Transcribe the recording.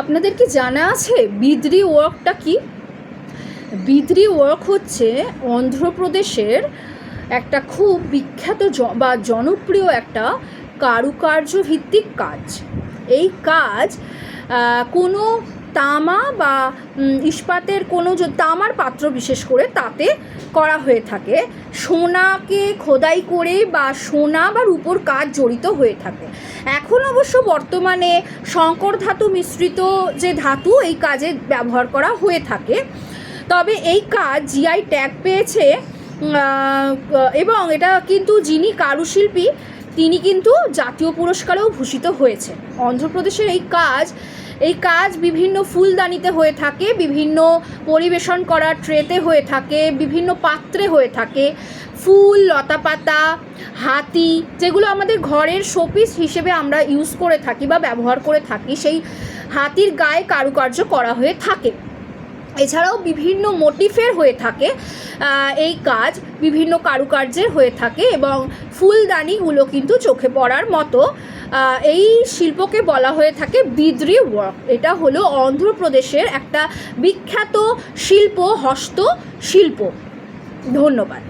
আপনাদের কি জানা আছে বিদ্রি ওয়ার্কটা কি? বিদ্রি ওয়ার্ক হচ্ছে অন্ধ্রপ্রদেশের একটা খুব বিখ্যাত বা জনপ্রিয় একটা কারুকার্য ভিত্তিক কাজ। এই কাজ কোনো তামা বা ইস্পাতের কোনো তামার পাত্র বিশেষ করে তাতে করা হয়ে থাকে। সোনাকে খোদাই করে বা সোনা বা রূপোর কাজ জড়িত হয়ে থাকে। এখন অবশ্য বর্তমানে শঙ্কর ধাতু মিশ্রিত যে ধাতু, এই কাজে ব্যবহার করা হয়ে থাকে। তবে এই কাজ জিআই ট্যাগ পেয়েছে এবং এটা কিন্তু যিনি কারুশিল্পী, তিনি কিন্তু জাতীয় পুরস্কারেও ভূষিত হয়েছে অন্ধ্রপ্রদেশের এই কাজ এই কাজ বিভিন্ন ফুলদানিতে হয়ে থাকে, বিভিন্ন পরিবেশন করার ট্রেতে হয়ে থাকে, বিভিন্ন পাত্রে হয়ে থাকে। ফুল লতা পাতা হাতি যেগুলো আমাদের ঘরের শোপিস হিসেবে আমরা ইউজ করে থাকি বা ব্যবহার করে থাকি, সেই হাতির গায়ে কারুকার্য করা হয়ে থাকে। এছাড়াও বিভিন্ন মোটিফের হয়ে থাকে এই কাজ, বিভিন্ন কারুকার্যের হয়ে থাকে এবং ফুলদানিগুলো কিন্তু চোখে পড়ার মতো। এই শিল্পকে বলা হয়ে থাকে বিদ্রি ওয়ার্ক। এটা হলো অন্ধ্রপ্রদেশের একটা বিখ্যাত শিল্প, হস্ত শিল্প। ধন্যবাদ।